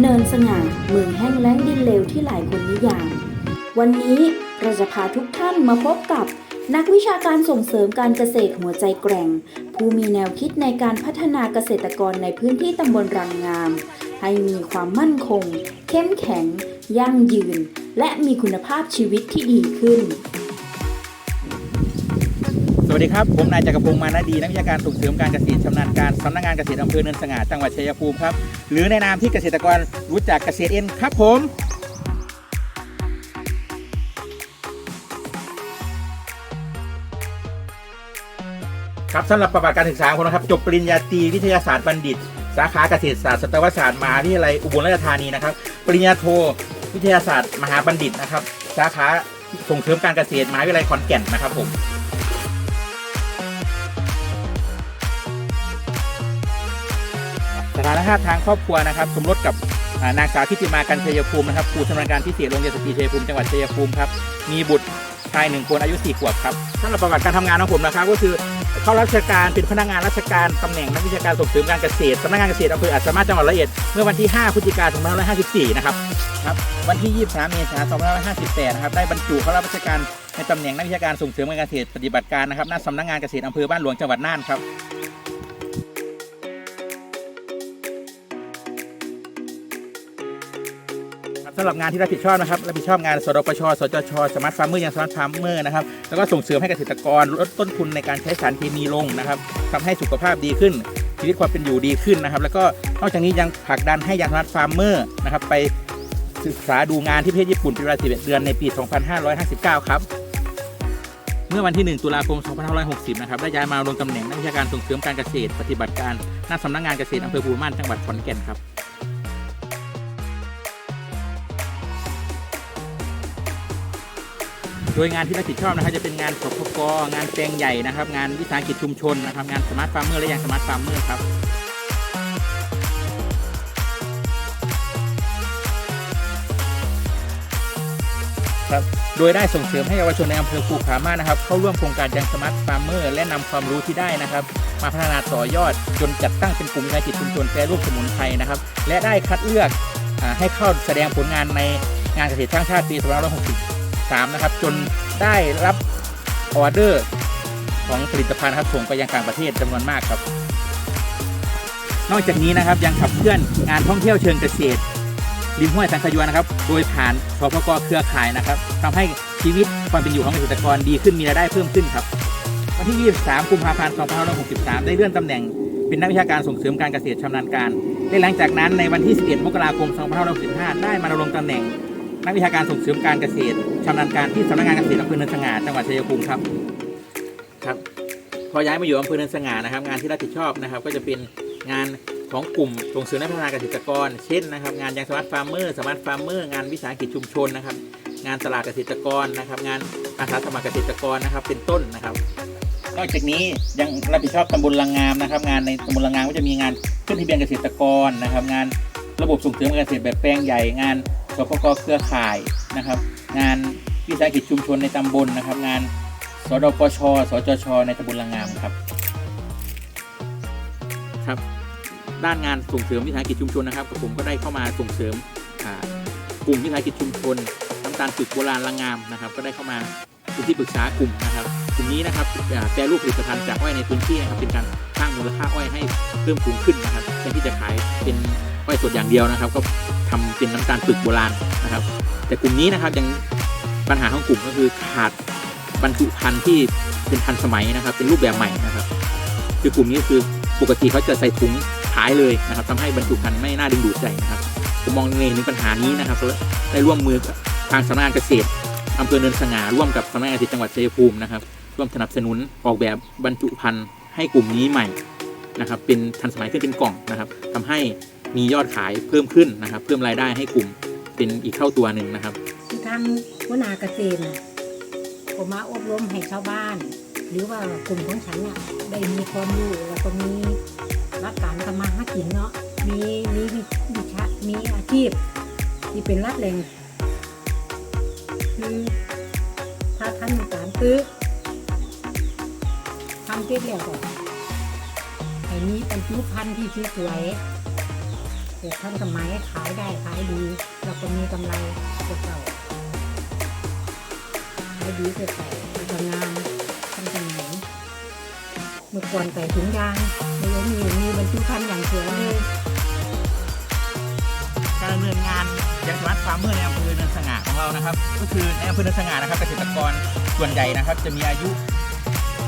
เนินสง่าเมืองแห้งแล้งดินเลวที่หลายคนนิยาม วันนี้เราจะพาทุกท่านมาพบกับนักวิชาการส่งเสริมการเกษตรหัวใจแกร่ง ผู้มีแนวคิดในการพัฒนาเกษตรกรในพื้นที่ตำบลรังงาม ให้มีความมั่นคง เข้มแข็ง ยั่งยืน และมีคุณภาพชีวิตที่ดีขึ้น วัสดีครับ ผมนายจักรพงศ์มานาดี นักวิชาการส่งเสริมการเกษตรชำนาญการสำนักงานเกษตรอำเภอเนินสง่าจังหวัดชัยภูมิครับ หรือในนามที่เกษตรกรรู้จักเกษตรเอ็นครับผมครับสำหรับประวัติการศึกษาของผมนะครับ จบปริญญาตรีวิทยาศาสตร์บัณฑิต สาขาเกษตรศาสตร์สัตวศาสตร์มหาวิทยาลัยอุบลราชธานีนะครับ ปริญญาโท วิทยาศาสตร์ มหาบัณฑิตนะครับ สาขาส่งเสริมการเกษตรมหาวิทยาลัยขอนแก่นนะครับผม สานภาพทางครอบครัวนะครับ สมรสกับนางสาวทิติมากันชัยภูมินะครับครูชำนาญการพิเศษโรงเรียนสตรีชัยภูมิจังหวัดชัยภูมิครับมีบุตรชายหนึ่งคนอายุสี่ขวบครับสำหรับประวัติการทำงานของผมนะครับ ก็คือเข้ารับราชการเป็นพนักงานราชการตำแหน่งนักวิชาการส่งเสริมการเกษตรสำนักงานเกษตรอำเภออัสสามาจังหวัดร้อยเอ็ดเมื่อวันที่ 5 พฤศจิกายน2554 นะครับครับวันที่ 23 เมษายน2558 นะครับได้บรรจุเข้ารับราชการในตำแหน่งนักวิชาการส่งเสริมการเกษตรปฏิบัติการนะครับณสำนักงานเกษตรอำเภอบ้านหลวงจังหวัดน่านครับ สำหรับงานที่รับผิดชอบนะครับรับผิดชอบงานสดปชสจชสมาร์ทฟาร์มเมอร์ยังสมาร์ทฟาร์มเมอร์นะครับแล้วก็ส่งเสริมให้เกษตรกรลดต้นทุนในการใช้สารเคมีลงนะครับทำให้สุขภาพดีขึ้นชีวิตความเป็นอยู่ดีขึ้นนะครับ แล้วก็นอกจากนี้ยังผลักดันให้ยังสมาร์ทฟาร์มเมอร์นะครับไปศึกษาดูงานที่ประเทศญี่ปุ่นเป็นเวลา11เดือนในปี 2559 ครับเมื่อวันที่ 1 ตุลาคม 2560 นะครับ ได้ย้ายมาลงตำแหน่งนักวิชาการส่งเสริมการเกษตร ปฏิบัติการ หน้าสำนักงานเกษตรอำเภอภูมิม่าน จังหวัดขอนแก่นครับ โดยงานที่รับผิดชอบนะครับจะเป็นงานสพกงานแปลงใหญ่นะครับ งานวิสาหกิจชุมชนนะครับงานสมาร์ทฟาร์มเมอร์และยังสมาร์ทฟาร์มเมอร์ครับครับโดยได้ส่งเสริมให้เยาวชนในอำเภอภูผาม่านนะครับ เข้าร่วมโครงการยังสมาร์ทฟาร์มเมอร์และนำความรู้ที่ได้นะครับ มาพัฒนาต่อยอดจนจัดตั้งเป็นกลุ่มวิสาหกิจชุมชนแปรรูปสมุนไพรนะครับ และได้คัดเลือกอาให้เข้าแสดงผลงานในงานเกษตรสร้างชาติปี2560 3 นะครับ จนได้รับออเดอร์ของผลิตภัณฑ์ครับส่งไปยังต่างประเทศจำนวนมากครับ นอกจากนี้นะครับยังขับเคลื่อนงานท่องเที่ยวเชิงเกษตรริมห้วยสังขยวนนะครับ โดยผ่านสพกเครือข่ายนะครับทำให้ชีวิตความเป็นอยู่ของเกษตรกรดีขึ้นมีรายได้เพิ่มขึ้นครับ วันที่ 23 กุมภาพันธ์ 2563 ได้เลื่อนตำแหน่ง เป็นนักวิชาการส่งเสริมการเกษตรชำนาญการและหลังจากนั้นในวันที่ 11 มกราคม 2565 ได้มาดำรงตำแหน่ง นักวิชาการส่งเสริมการเกษตรชำนาญการที่สำนักงานเกษตรอำเภอเนินสง่าจังหวัดชัยภูมิครับครับ พอย้ายมาอยู่อำเภอเนินสง่านะครับ งานที่รับผิดชอบนะครับ ก็จะเป็นงานของกลุ่มส่งเสริมและพัฒนาเกษตรกร เช่นนะครับ งานยังสมาร์ทฟาร์มเมอร์สมาร์ทฟาร์มเมอร์งานวิสาหกิจชุมชนนะครับ งานตลาดเกษตรกรนะครับ งานอาสาสมัครเกษตรกรนะครับ เป็นต้นนะครับนอกจากนี้ยังรับผิดชอบตำบลลังงามนะครับ งานในตำบลลังงามก็จะมีงานขึ้นทะเบียนเกษตรกรนะครับ งานระบบส่งเสริมการเกษตรแบบแปลงใหญ่งาน สปกเครือข่ายนะครับ งานวิสาหกิจชุมชนในตำบลนะครับ งานสดปช สจช ในตำบลลังงามครับครับ ด้านงานส่งเสริมวิสาหกิจชุมชนนะครับกับผมก็ได้เข้ามาส่งเสริมกลุ่มวิสาหกิจชุมชนน้ำตาลฝึกโบราณลังงามนะครับ ก็ได้เข้ามาเป็นที่ปรึกษากลุ่มนะครับกลุ่มนี้นะครับแปรรูปผลิตภัณฑ์จากอ้อยในพื้นที่นะครับเป็นการสร้างมูลค่าอ้อยให้เพิ่มสูงขึ้นนะครับแทนที่จะขายเป็นอ้อยสดอย่างเดียวนะครับ ก็ ทำเป็นน้ำตาลฝึกโบราณนะครับ แต่กลุ่มนี้นะครับยังปัญหาของกลุ่มก็คือขาดบรรจุภัณฑ์ที่เป็นทันสมัยนะครับ เป็นรูปแบบใหม่นะครับ คือกลุ่มนี้คือปกติเขาจะใส่ถุงขายเลยนะครับทำให้บรรจุภัณฑ์ไม่น่าดึงดูดใจนะครับผมมองในถึงปัญหานี้นะครับและได้ร่วมมือกับทางสำนักงานเกษตรอำเภอเนินสง่าร่วมกับสำนักงานเกษตรจังหวัดชัยภูมินะครับ ร่วมสนับสนุนออกแบบบรรจุภัณฑ์ให้กลุ่มนี้ใหม่นะครับ เป็นทันสมัยขึ้นเป็นกล่องนะครับทำให้ มียอดขายเพิ่มขึ้นนะครับ เพิ่มรายได้ให้กลุ่มเป็นอีกเท่าตัวหนึ่งนะครับที่ทางวนาเกษตรผมมาอบรมให้ชาวบ้าน หรือว่ากลุ่มของฉันน่ะได้มีความรู้แล้วก็มีรักการทำมาหากินเนาะมีมีวิชามีอาชีพที่เป็นรักแหล่งคือถ้าท่านการซื้อทำเก็บแล้วก็ให้มีบรรจุภัณฑ์ที่สวย ๆปลูกทันสมัยขายได้ขายดีแล้วก็มีกำไรกว่าเก่าขายดีกว่าเก่าแล้วก็งามทันสมัยเมื่อก่อนใส่ถุงยางเดี๋ยวนี้มีบรรจุภัณฑ์อย่างสวยเลยการดำเนินงานยังสมาร์ทฟาร์มเมอร์ในอำเภอเนินสง่าของเรานะครับ ก็คือในอำเภอเนินสง่านะครับเกษตรกรส่วนใหญ่นะครับ จะมีอายุ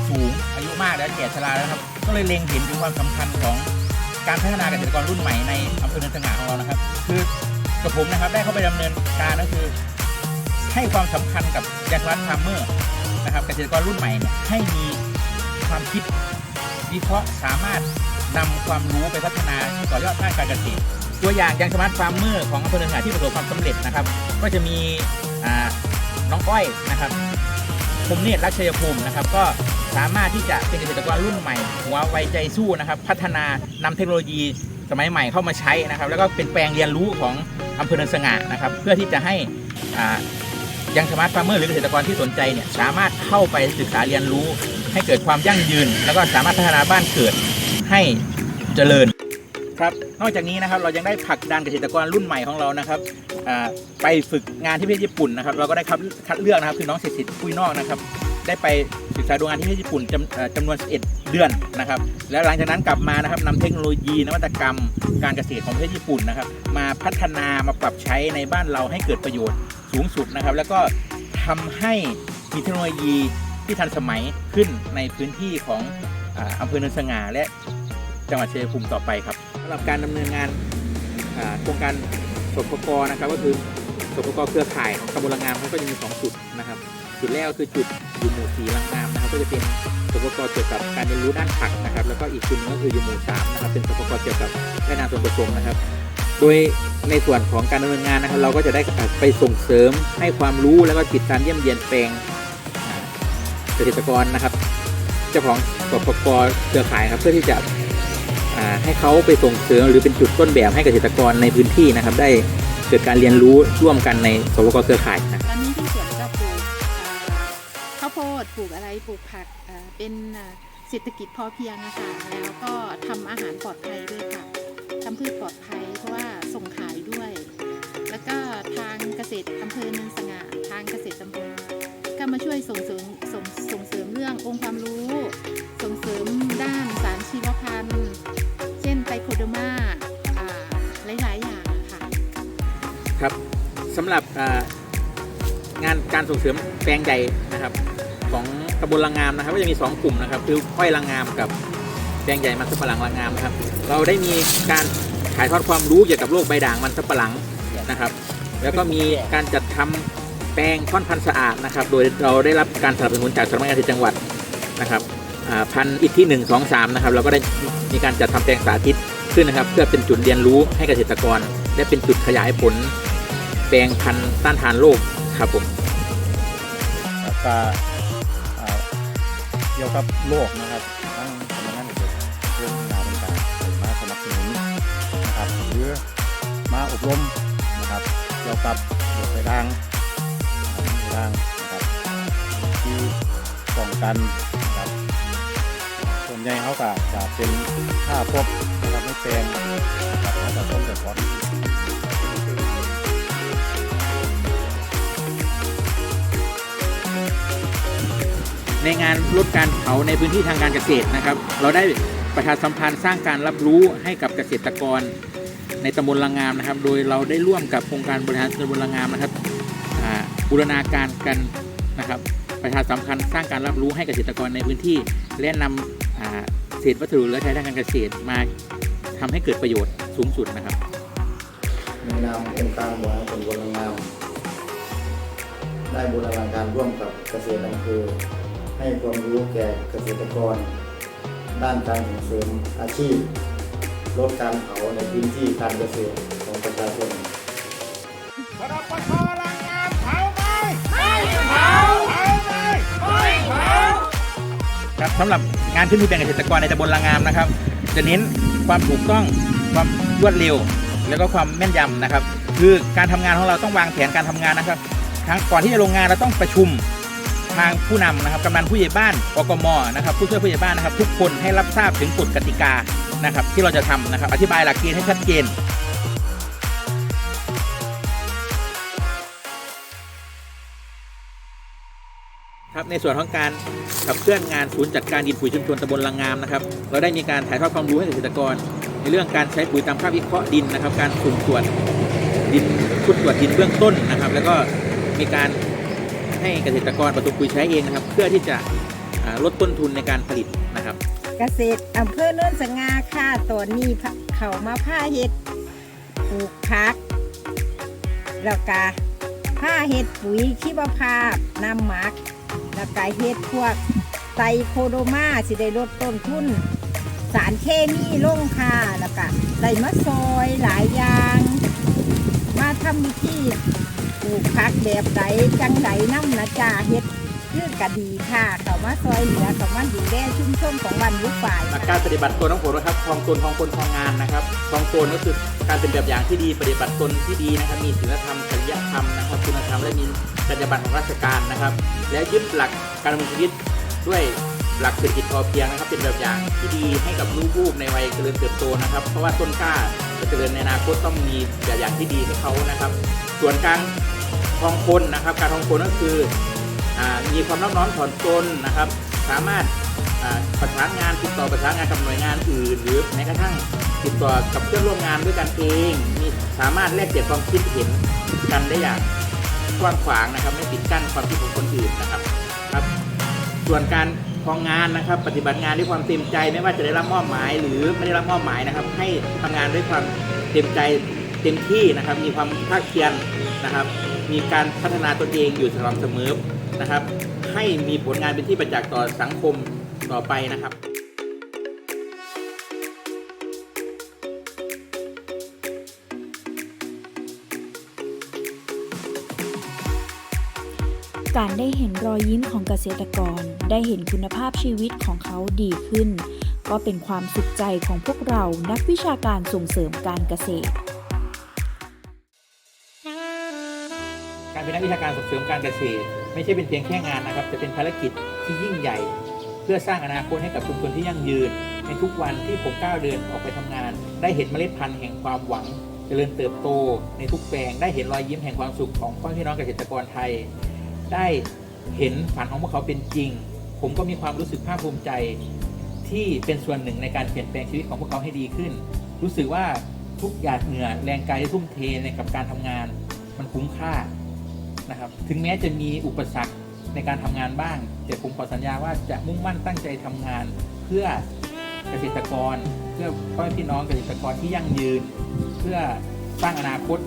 สูงอายุมากและแก่ชราแล้วครับ ก็เลยเล็งเห็นถึงความสำคัญของ การพัฒนาเกษตรกรรุ่นใหม่ในอำเภอเนินสง่าของเรานะครับ คือกับผมนะครับ ได้เข้าไปดำเนินการก็คือ ให้ความสำคัญกับยังสมาร์ทฟาร์มเมอร์นะครับเกษตรกรรุ่นใหม่เนี่ยให้มีความคิดวิเคราะห์สามารถนำความรู้ไปพัฒนาต่อยอดด้านการเกษตรตัวอย่างยังสมาร์ทฟาร์มเมอร์ของอำเภอเนินสงหาที่ประสบความสำเร็จนะครับ ก็จะมีน้องอ้อยนะครับคมเนตรรักชยภูมินะครับ ก็ สามารถที่จะเป็นเกษตรกรรุ่นใหม่หัวไวใจสู้นะครับ พัฒนานำเทคโนโลยีสมัยใหม่เข้ามาใช้นะครับ แล้วก็เป็นแปลงเรียนรู้ของอำเภอเนินสง่านะครับ เพื่อที่จะให้ยังสมาร์ทฟาร์มเมอร์หรือเกษตรกรที่สนใจเนี่ยสามารถเข้าไปศึกษาเรียนรู้ ให้เกิดความยั่งยืน แล้วก็สามารถพัฒนาบ้านเกิดให้เจริญครับนอกจากนี้นะครับเรายังได้ผลักดันเกษตรกรรุ่นใหม่ของเรานะครับไปฝึกงานที่ประเทศญี่ปุ่นนะครับ เราก็ได้คัดคัดเลือกนะครับคือน้องเศรษฐศิษย์คุยนอกนะครับ ได้ไปศึกษาดูงานที่ประเทศญี่ปุ่นจำเอ่อจำนวน 11 เดือนนะครับ แล้วหลังจากนั้นกลับมานะครับนำเทคโนโลยีนวัตกรรมการเกษตรของประเทศญี่ปุ่นนะครับ มาพัฒนามาปรับใช้ในบ้านเราให้เกิดประโยชน์สูงสุดนะครับ แล้วก็ทำให้มีเทคโนโลยีที่ทันสมัยขึ้นในพื้นที่ของอ่าอำเภอเนินสง่าและจังหวัดเชัยงภูมิต่อไปครับสำหรับการดำเนินงาน อ่าโครงการสปกนะครับก็คือสปกเครือข่ายของตำบลลังงามเขาก็จะมี 2 จุดนะครับ จุดแรกคือจุดอยู่หมู่สีลังงามนะครับก็จะเป็นสปกเกี่ยวกับการเรียนรู้ด้านผักนะครับ แล้วก็อีกจุดหนึงก็คืออยู่หมู่สามนะครับเป็นสปกเกี่ยวกับแม่นาส่วนผสมนะครับ โดยในส่วนของการดำเนินงานนะครับ เราก็จะได้ไปส่งเสริมให้ความรู้แล้วก็ติดตามเยี่ยมเยียนแปลงเกษตรกรนะครับ เจ้าของสปกเครือข่ายครับเพื่อที่จะให้เขาไปส่งเสริมหรือเป็นจุดต้นแบบให้เกษตรกรในพื้นที่นะครับ ได้เกิดการเรียนรู้ร่วมกันในสวกเครือข่ายนะตอนาวโพดปลูกอะไรปลูกผักเป็นเศรษฐกิจพอเพียงอะค่ะแล้วก็ทำอาหารปลอดภัยด้วยค่ะทำพืชปลอดภัยเพราะว่าส่งขายด้วย แล้วก็ทางเกษตรอำเภอเนินสง่าทางเกษตรตำบลก็มาช่วยส่งเสริมส่งส่งเสริมเรื่ององค์ความรู้ ส่งเสริมด้านสารชีวพันธุ์เช่นไตโคเดอร์มาหลายๆอย่างค่ะ ครับสำหรับงานการส่งเสริมแปลงใหญ่นะครับ บลลังงามนะครับ ก็จะมี 2 กลุ่มนะครับ คืออ้อยลังงามกับแปลงใหญ่มันสำปะหลังลังงามนะครับ เราได้มีการถ่ายทอดความรู้เกี่ยวกับโรคใบด่างมันสำปะหลังนะครับ แล้วก็มีการจัดทำแปลงค่อนพันธุ์สะอาดนะครับ โดยเราได้รับการสนับสนุนจากสำนักงานเกษตรจังหวัดนะครับพันธุ์อิฐที่ 1 2 3 นะครับ เราก็ได้มีการจัดทำแปลงสาธิตขึ้นนะครับ เพื่อเป็นจุดเรียนรู้ให้เกษตรกร และเป็นจุดขยายผล แปลงพันธุ์ต้านทานโรคครับผมแล้วก็ กี่ยวกับโลกนะครับทั้งสำนักงานเขตเรื่องงานต่างๆมาสนับสนุนนะครับหรือมาอบรมนะครับเกี่ยวกับโรคไฟด่างร่างนะครับที่ป้องกันนะครับส่วนใหญ่เขาก็จะเป็นค่าพบนะครับไม่เป็นนะครับเขาจะต้นแต่ก่อน ในงานลดการเผาในพื้นที่ทางการเกษตรนะครับ เราได้ประชาสัมพันธ์สร้างการรับรู้ให้กับเกษตรกร ในตำบลลังงามนะครับ โดยเราได้ร่วมกับองค์การบริหารตำบลลังงามนะครับบูรณาการกันนะครับ ประชาสัมพันธ์สร้างการรับรู้ให้เกษตรกรในพื้นที่ และนำเศษวัสดุเหลือใช้ทางการเกษตรมาทำให้เกิดประโยชน์สูงสุดนะครับในนามองค์การบริหารส่วนตำบลลังงาม ได้บูรณาการร่วมกับเกษตรอำเภอ ให้ความรู้แก่เกษตรกร ด้านการส่งเสริมอาชีพ ลดการเผาในพื้นที่การเกษตรของประชาชนครับสำหรับงานขึ้นทะเบียนเกษตรกรในตำบลลางงามนะครับ จะเน้นความถูกต้องความรวดเร็ว แล้วก็ความแม่นยำนะครับ คือการทำงานของเราต้องวางแผนการทำงานนะครับ ครั้งก่อนที่จะลงงานเราต้องประชุม ทางผู้นำนะครับกำนันผู้ใหญ่บ้านอกมนะครับผู้ช่วยผู้ใหญ่บ้านนะครับ ทุกคนให้รับทราบถึงกฎกติกานะครับ ที่เราจะทำนะครับ อธิบายหลักเกณฑ์ให้ชัดเจนครับในส่วนของการขับเคลื่อนงานศูนย์จัดการดินปุ๋ยชุมชนตำบลลังงามนะครับเราได้มีการถ่ายทอดความรู้ให้เกษตรกร ในเรื่องการใช้ปุ๋ยตามค่าวิเคราะห์ดินนะครับ การสุ่มตรวจดินชุดตรวจดินเบื้องต้นนะครับ แล้วก็มีการ ให้เกษตรกรผสมปุ๋ยใช้เองนะครับ เพื่อที่จะลดต้นทุนในการผลิตนะครับ เกษตรอำเภอโน่นสง่าค่ะตัวนี้เขามาผ้าเห็ดปลูกพักแล้วก็ผ้าเห็ดปุ๋ยชีวภาพน้ำหมักแล้วก็เห็ดพวกไตโคโดมาสิได้ลดต้นทุนสารเคมีลงค่ะแล้วก็ได้มาซอยหลายอย่าง มาทำวิธี ปลูกพักแบบใดจังใดน้ำนะจ่าเห็ดคือกะดีค่ะเขามาซอยเหลือเขามาดูแลชุมชนของวันยุคฝ่ายหลักการปฏิบัติตนของผมนะครับคลองตนคลองคนคลองงานนะครับคลองตนก็คือการเป็นแบบอย่างที่ดีปฏิบัติตนที่ดีนะครับ มีศีลธรรมจริยธรรมนะครับคุณธรรมและมีจรรยาบรรณของราชการนะครับ และยึดหลักการดำเนินชีวิตด้วย หลักเศรษฐกิจพอเพียงนะครับ เป็นแบบอย่างที่ดีให้กับลูกๆในวัยเจริญเติบโตนะครับ เพราะว่าต้นกล้าจะเจริญในอนาคตต้องมีแบบอย่างที่ดีให้เขานะครับ ส่วนการคลองคนนะครับ การคลองคนก็คืออมีความนอบน้อมถ่อมตนนะครับ สามารถประสานงานติดต่อประสานงานกับหน่วยงานอื่น หรือแม้กระทั่งติดต่อกับเพื่อนร่วมงานด้วยกันเองมีสามารถแลกเปลี่ยนความคิดเห็นกันได้อย่างกว้างขวางนะครับ ไม่ปิดกั้นความคิดของคนอื่นนะครับครับ ส่วนการ ของงานนะครับ ปฏิบัติงานด้วยความเต็มใจ ไม่ว่าจะได้รับมอบหมาย หรือไม่ได้รับมอบหมายนะครับ ให้ทำงานด้วยความเต็มใจเต็มที่นะครับ มีความภาคเพียรนะครับ มีการพัฒนาตนเองอยู่สม่ำเสมอนะครับ ให้มีผลงานเป็นที่ประจักษ์ต่อสังคมต่อไปนะครับ การได้เห็นรอยยิ้มของเกษตรกร ได้เห็นคุณภาพชีวิตของเขาดีขึ้น ก็เป็นความสุขใจของพวกเรานักวิชาการส่งเสริมการเกษตร การเป็นนักวิชาการส่งเสริมการเกษตร ไม่ใช่เป็นเพียงแค่งานนะครับ แต่เป็นภารกิจที่ยิ่งใหญ่ เพื่อสร้างอนาคตให้กับชุมชนที่ยั่งยืน ในทุกวันที่ผมก้าวเดินออกไปทำงาน ได้เห็นเมล็ดพันธุ์แห่งความหวังจเจริญเติบโต ในทุกแปลงได้เห็นรอยยิ้มแห่งความสุขของพ่อพี่น้องเกษตรกรไทย ได้เห็นฝันของพวกเขาเป็นจริง ผมก็มีความรู้สึกภาคภูมิใจที่เป็นส่วนหนึ่งในการเปลี่ยนแปลงชีวิตของพวกเขาให้ดีขึ้น รู้สึกว่าทุกหยาดเหงื่อแรงกายที่ทุ่มเทในกับการทำงาน มันคุ้มค่านะครับ ถึงแม้จะมีอุปสรรคในการทำงานบ้าง แต่ผมขอสัญญาว่าจะมุ่งมั่นตั้งใจทำงาน เพื่อเกษตรกร เพื่อพ่อแม่พี่น้องเกษตรกรที่ยั่งยืน เพื่อสร้างอนาคต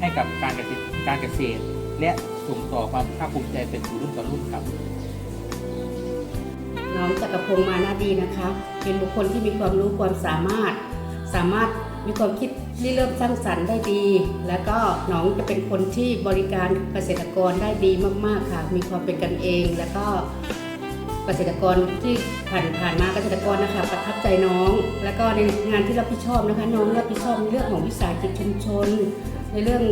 ให้กับการเกษตรการเกษตรและ ส่งต่อความภาคภูมิใจเป็นสู่รุ่นต่อรุ่นครับน้องจักรพงศ์มานาดีนะคะ เป็นบุคคลที่มีความรู้ความสามารถ สามารถมีความคิดริเริ่มสร้างสรรค์ได้ดี แล้วก็น้องจะเป็นคนที่บริการเกษตรกรได้ดีมาก ๆค่ะ มีความเป็นกันเอง แล้วก็เกษตรกรที่ผ่านผ่านมาเกษตรกรนะคะประทับใจน้อง แล้วก็ในงานที่รับผิดชอบนะคะ น้องรับผิดชอบในเรื่องของวิสาหกิจชุมชน ในเรื่อง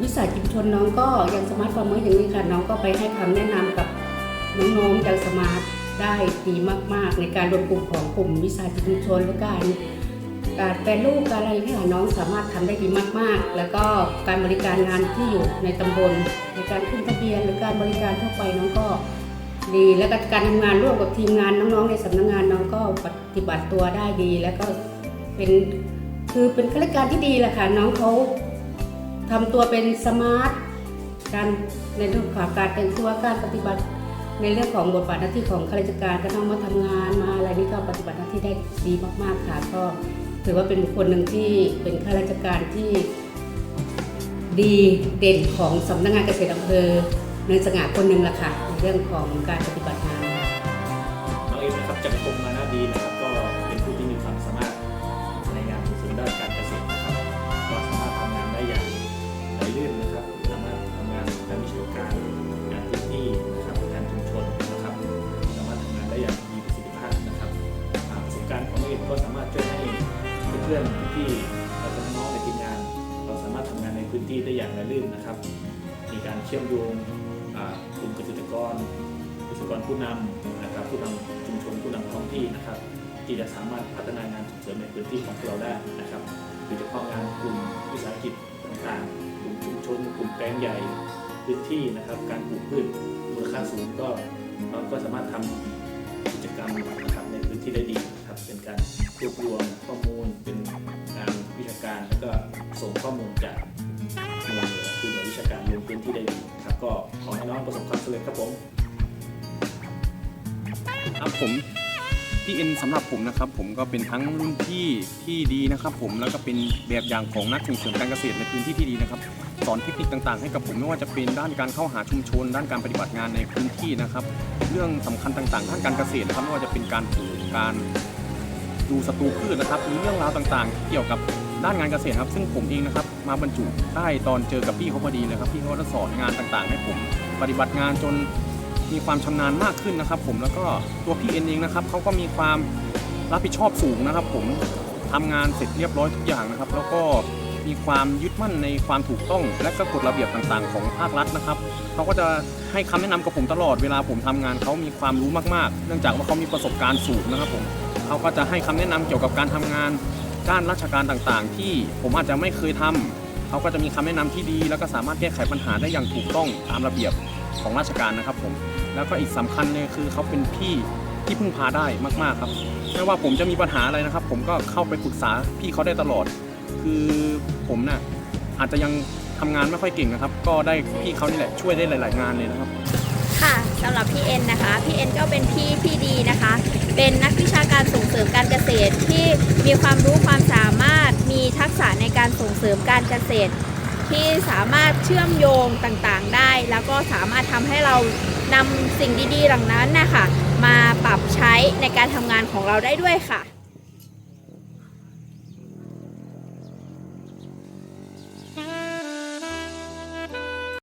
วิสาหกิจชนน้องก็ยังสมาร์ทฟอร์มเมอร์อย่างนี้ค่ะ น้องก็ไปให้คำแนะนำกับน้องๆจากสมาร์ทได้ดีมากๆ ในการรวมกลุ่มของกลุ่มวิสาหกิจชุมชนและการการแปรรูปการอะไรที่น้องสามารถทำได้ดีมากๆ แล้วก็การบริการงานที่อยู่ในตำบล ในการขึ้นทะเบียนหรือการบริการทั่วไปน้องก็ดีแล้วก็การทำงานร่วมกับทีมงานน้องๆ ในสำนักงานน้องก็ปฏิบัติตัวได้ดี แล้วก็เป็นคือเป็นข้าราชการที่ดีแหละค่ะน้องเขา ทำตัวเป็นสมาร์ทการในเรื่องของการแต่งตัวการปฏิบัติในเรื่องของบทบาทหน้าที่ของข้าราชการก็ต้องมาทำงานมาอะไรนี่ก็ปฏิบัติหน้าที่ได้ดีมากๆค่ะก็ถือว่าเป็นบุคคลหนึ่งที่เป็นข้าราชการที่ดีเด่นของสำนักงานเกษตรอำเภอเนินสง่าคนหนึ่งละค่ะในเรื่องของการปฏิบัติงานน้องเอ็มนะครับจักรพงมานาดีนะครับก็ ลื่นนะครับ มีการเชื่อมโยงกลุ่มเกษตรกรเกษตรกรผู้นำนะครับผู้นำชุมชนผู้นำท้องที่นะครับ ที่จะสามารถพัฒนางานส่งเสริมในพื้นที่ของเราได้นะครับโดยเฉพาะงานกลุ่มวิสาหกิจต่างๆ กลุ่มชุมชน กลุ่มแปลงใหญ่พื้นที่นะครับ การปลูกพืชมูลค่าสูงก็เราก็สามารถทำกิจกรรมนะครับในพื้นที่ได้ดีนะครับเป็นการรวบรวมข้อมูลเป็นงานวิชาการแล้วก็ส่งข้อมูลจาก พื้นที่ได้ดีครับก็ขอให้น้องประสบความสำเร็จครับผมครับผมพี่เอ็นสำหรับผมนะครับ ผมก็เป็นทั้งรุ่นพี่ที่ดีนะครับ ผมแล้วก็เป็นแบบอย่างของนักส่งเสริมการเกษตรในพื้นที่ที่ดีนะครับสอนเทคนิคต่างๆ ให้กับผมไม่ว่าจะเป็นด้านการเข้าหาชุมชน ด้านการปฏิบัติงานในพื้นที่นะครับ เรื่องสำคัญต่างๆด้านการเกษตรนะครับไม่ว่าจะเป็นการปลูกการดูศัตรูพืชนะครับหรือเรื่องราวต่างๆ เกี่ยวกับด้านงานเกษตรครับ ซึ่งผมเองนะครับ มาบรรจุได้ตอนเจอกับพี่เขาพอดีเลยครับพี่เขาจะสอนงานต่างๆ ให้ผมปฏิบัติงานจนมีความชำนาญมากขึ้นนะครับ ผมแล้วก็ตัวพี่เอ็นเองนะครับเขาก็มีความรับผิดชอบสูงนะครับ ผมทำงานเสร็จเรียบร้อยทุกอย่างนะครับ แล้วก็มีความยึดมั่นในความถูกต้องและก็กฎระเบียบต่างๆ ของภาครัฐนะครับเขาก็จะให้คำแนะนำกับผมตลอดเวลาผมทำงานเขามีความรู้มากๆ เนื่องจากว่าเขามีประสบการณ์สูงนะครับผมเขาก็จะให้คำแนะนำเกี่ยวกับการทำงาน ด้านราชการต่างๆ ที่ผมอาจจะไม่เคยทำเขาก็จะมีคำแนะนำที่ดี แล้วก็สามารถแก้ไขปัญหาได้อย่างถูกต้องตามระเบียบของราชการนะครับผมแล้วก็อีกสำคัญเนี่ยคือเขาเป็นพี่ที่พึ่งพาได้มากๆครับไม่ว่าผมจะมีปัญหาอะไรนะครับ ผมก็เข้าไปปรึกษาพี่เขาได้ตลอด คือผมน่ะอาจจะยังทำงานไม่ค่อยเก่งนะครับ ก็ได้พี่เขานี่แหละช่วยได้หลาย ๆ งานเลยนะครับ สำหรับพี่เอ็นนะคะพี่เอ็นก็เป็นพี่ที่ดีนะคะ เป็นนักวิชาการส่งเสริมการเกษตรที่มีความรู้ความสามารถมีทักษะในการส่งเสริมการเกษตร ที่สามารถเชื่อมโยงต่างๆได้ แล้วก็สามารถทำให้เรานำสิ่งดีๆเหล่านั้นนะคะมาปรับใช้ในการทำงานของเราได้ด้วยค่ะ